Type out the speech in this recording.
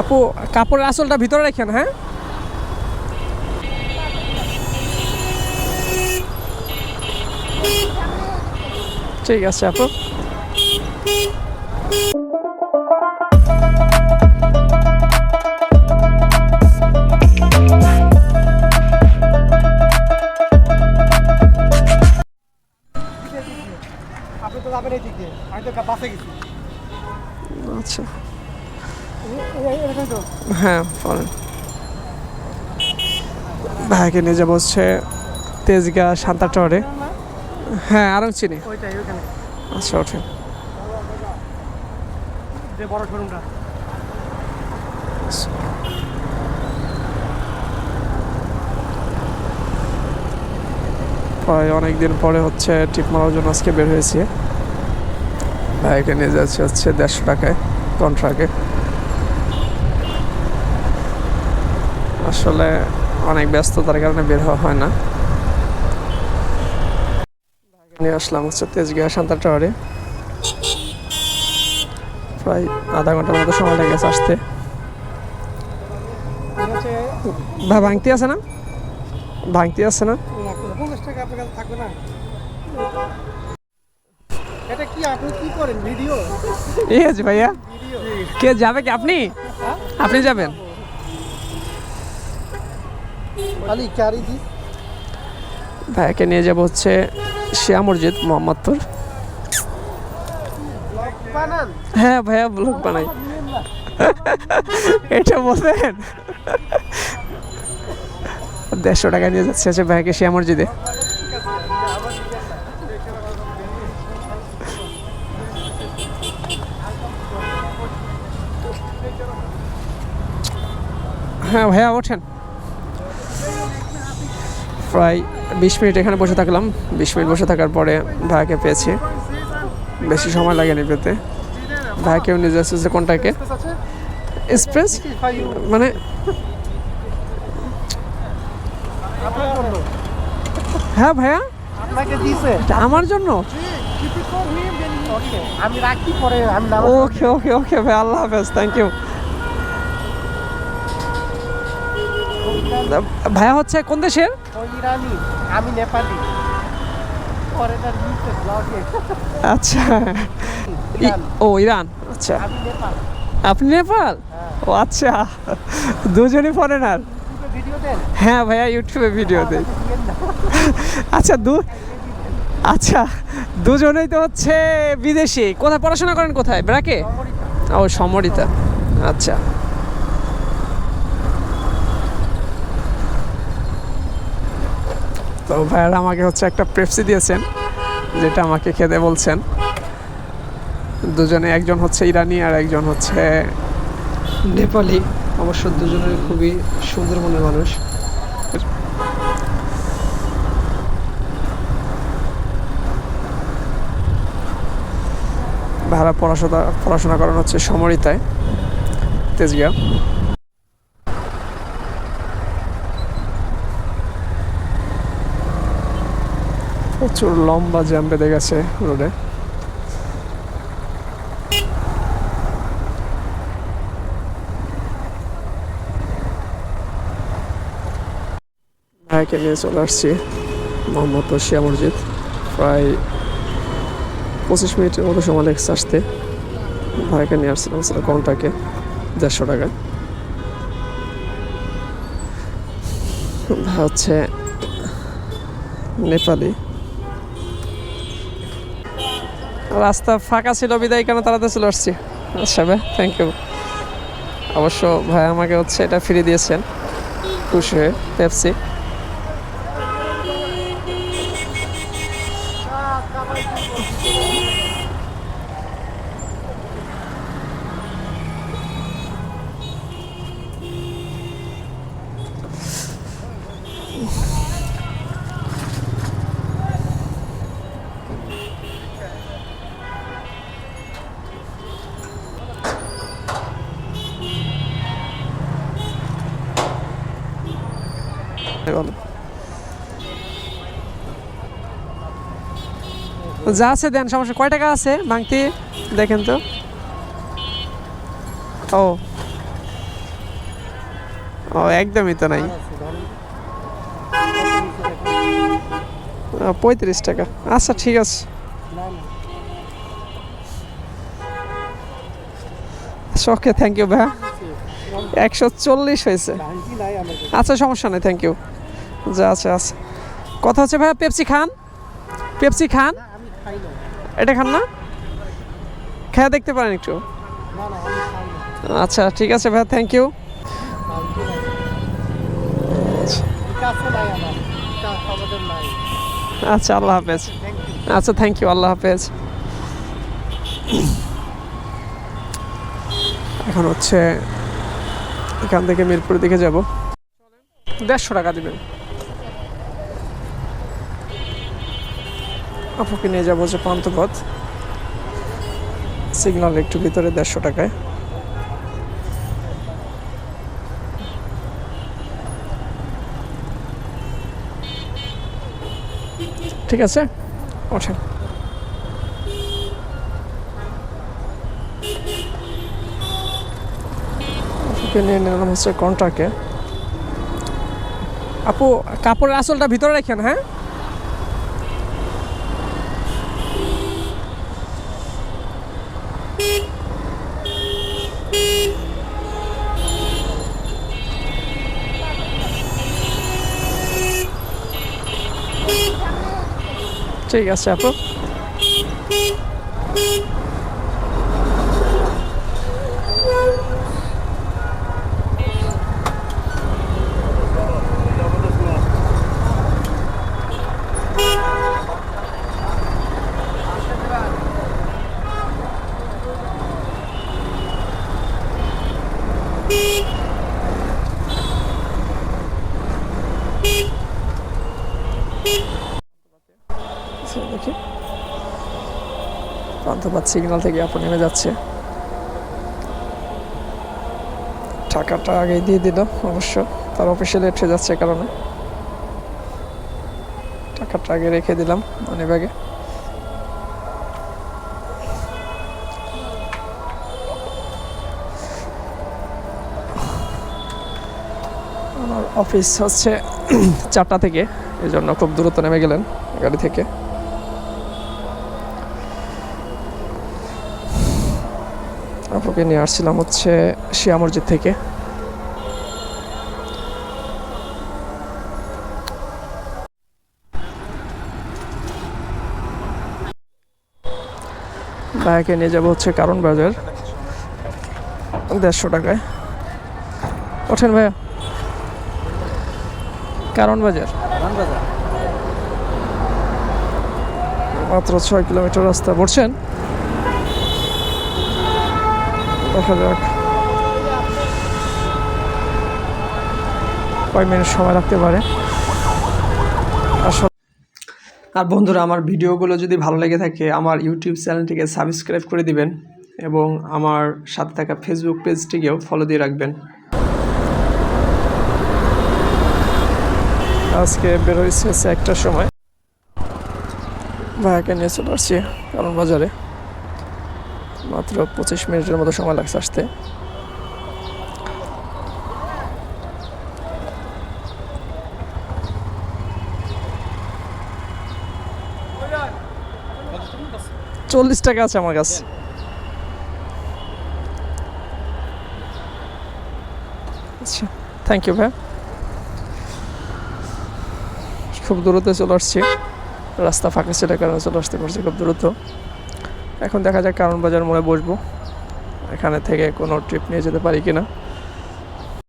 আপু কাপড়ের আঁচলটা ভিতরে রাখেন হ্যাঁ? ঠিক আছে আপু। আপনি তো যাবেন এই দিক দিয়ে আমি তো বাসে গেছি। আচ্ছা। হ্যাঁ বলেন। ভাইকে নিয়ে যাব হচ্ছে তেজগা সান্তা টাওয়ারে হ্যাঁ আরও চিনি। আচ্ছা ওঠেন। বড় শোরুমটা। প্রায় অনেক দিন পরে হচ্ছে টিপ মারার জন্য আজকে বের হয়েছি। ভাইকে নিয়ে যাচ্ছে হচ্ছে দেড়শো টাকায় কন্ট্রাকে আসলে অনেক ব্যস্ততার কারণে বের হওয়া হয় না। নিয়ে আসলাম হচ্ছে তেজগাঁ সান্তার টাওয়ারে। প্রায় আধা ঘণ্টার মতো সময় লেগেছে আসতে। ভাই ভাঙতি আছে না? ভাঙতি আছে না? ভাইয়া। কে যাবে কি আপনি? আপনি যাবেন? ভাইয়াকে নিয়ে যাব হচ্ছে শিয়া মসজিদ মোহাম্মদপুর। হ্যাঁ ভাইয়া ব্লগ বানাই। এটা বলবেন দেড়শো টাকা নিয়ে যাচ্ছে হচ্ছে ভাইয়াকে শিয়া মসজিদে। হ্যাঁ ভাইয়া ওঠেন। প্রায় বিশ মিনিট এখানে বসে থাকলাম। বিশ মিনিট বসে থাকার পরে ভাইয়াকে পেয়েছি। বেশি সময় লাগেনি পেতে। ভাইয়াকেও নিয়ে যাচ্ছে কোনটাকে? এক্সপ্রেস? মানে হ্যাঁ ভাইয়া? আপনাকে আমার জন্য? ওকে আমি রাখি পরে আমি নাম ওকে ওকে ওকে ভাই আল্লাহ হাফেজ থ্যাংক ইউ ভাইয়া হচ্ছে কোন দেশের? ইরানি আমি নেপালি। আচ্ছা। ও ইরান। আচ্ছা। আপনি নেপাল? ও আচ্ছা। দুজনই ফরেনার হ্যাঁ ভাইয়া ইউটিউবে ভিডিও না আচ্ছা দু আচ্ছা দুজনেই তো হচ্ছে বিদেশি। কোথায় পড়াশোনা করেন কোথায়? ব্রাকে? ও সমরিতা। আচ্ছা। তো ভাইয়ারা আমাকে হচ্ছে একটা পেপসি দিয়েছেন, যেটা আমাকে খেতে বলছেন। দুজনে, একজন হচ্ছে ইরানি আর একজন হচ্ছে নেপালি। অবশ্য দুজনের খুবই সুন্দর মনের মানুষ। ভাড়া পড়াশোনা পড়াশোনা করানো হচ্ছে সমরিতায়, তেজগাঁও। প্রচুর লম্বা জ্যাম বেঁধে গেছে রোডে। ভাইকে নিয়ে চলে আসছি মোহাম্মদপুর শিয়া মসজিদ। প্রায় পঁচিশ মিনিটের মতো সময় লেগেছে আসতে। ভাইকে নিয়ে আসছিলাম ছিল কন্টাকে দেড়শো টাকা। ভাই হচ্ছে নেপালি। রাস্তা ফাঁকা ছিল, বিদায় কেন তাড়াতে চলে আসছি? ভাই থ্যাংক ইউ অবশ্য ভাই আমাকে হচ্ছে এটা ফিরিয়ে দিয়েছেন, খুশি হয়ে পেপসি যা আছে দেন, সমস্যা কয় টাকা আছে ভাঙতি দেখেন তো। ও। ও, একদমই তো নাই? পঁয়ত্রিশ টাকা। আচ্ছা ঠিক আছে। ওকে থ্যাংক ইউ ভাইয়া। একশো চল্লিশ হয়েছে। আচ্ছা সমস্যা নেই থ্যাংক ইউ যা আছে আছে কথা হচ্ছে ভাইয়া, পেপসি খান? পেপসি খান? এটা খান না? খেয়ে দেখতে পারেন একটু। আচ্ছা ঠিক আছে ভাইয়া থ্যাংক ইউ আচ্ছা আল্লাহ হাফেজ। আচ্ছা থ্যাংক ইউ আল্লাহ হাফেজ। এখন হচ্ছে এখান থেকে মিরপুর দিকে যাব। দেড়শো টাকা দিবেন। আপুকে নিয়ে যাব হচ্ছে পান্থপথ সিগন্যাল একটু ভিতরে দেড়শো টাকায়। ঠিক আছে? ওঠেন। আপুকে নিয়ে নিলাম হচ্ছে কন্ট্রাক্টে আপু, কাপড়ের আসলটা ভিতরে রাখেন হ্যাঁ? ঠিক আছে আপু আচ্ছা, দেখি পান্থপাত সিগন্যাল থেকে আপু নেমে যাচ্ছে। টাকাটা আগেই দিয়ে দিল অবশ্য, তার অফিসে লেট হয়ে যাচ্ছে কারণে। টাকাটা আগে রেখে দিলাম মানি ব্যাগে আমার অফিস হচ্ছে চারটা থেকে এই জন্য খুব দ্রুত নেমে গেলেন গাড়ি থেকে। আপুকে নিয়ে আসছিলাম হচ্ছে শিয়া মসজিদ থেকে। ভাইকে নিয়ে যাব হচ্ছে কারণ বাজার। দেড়শো টাকায়। ওঠেন ভাইয়া। কারণ বাজার। মাত্র ছয় কিলোমিটার রাস্তা। পড়ছেন দেখা যাক কয় মিনিট সময় রাখতে পারে? আসলে আর বন্ধুরা আমার ভিডিওগুলো যদি ভালো লেগে থাকে আমার ইউটিউব চ্যানেলটিকে সাবস্ক্রাইব করে দিবেন এবং আমার সাথে থাকা ফেসবুক পেজটিকেও ফলো দিয়ে রাখবেন। আজকে বেরোইছে হচ্ছে একটার সময়। ভাইয়াকে নিয়ে চলে আসছি কারণ বাজারে। মাত্র পঁচিশ মিনিটের মতো সময় লাগছে আসতে। চল্লিশ টাকা আছে আমার কাছে। আচ্ছা থ্যাংক ইউ ভাই। খুব দ্রুত চলে আসছি। রাস্তা ফাঁকা ছিল কারণে চলে আসতে পারছি খুব দ্রুত। এখন দেখা যাক কারণ বাজার মোড়ে বসবো। এখানে থেকে কোনো ট্রিপ নিয়ে যেতে পারি কিনা।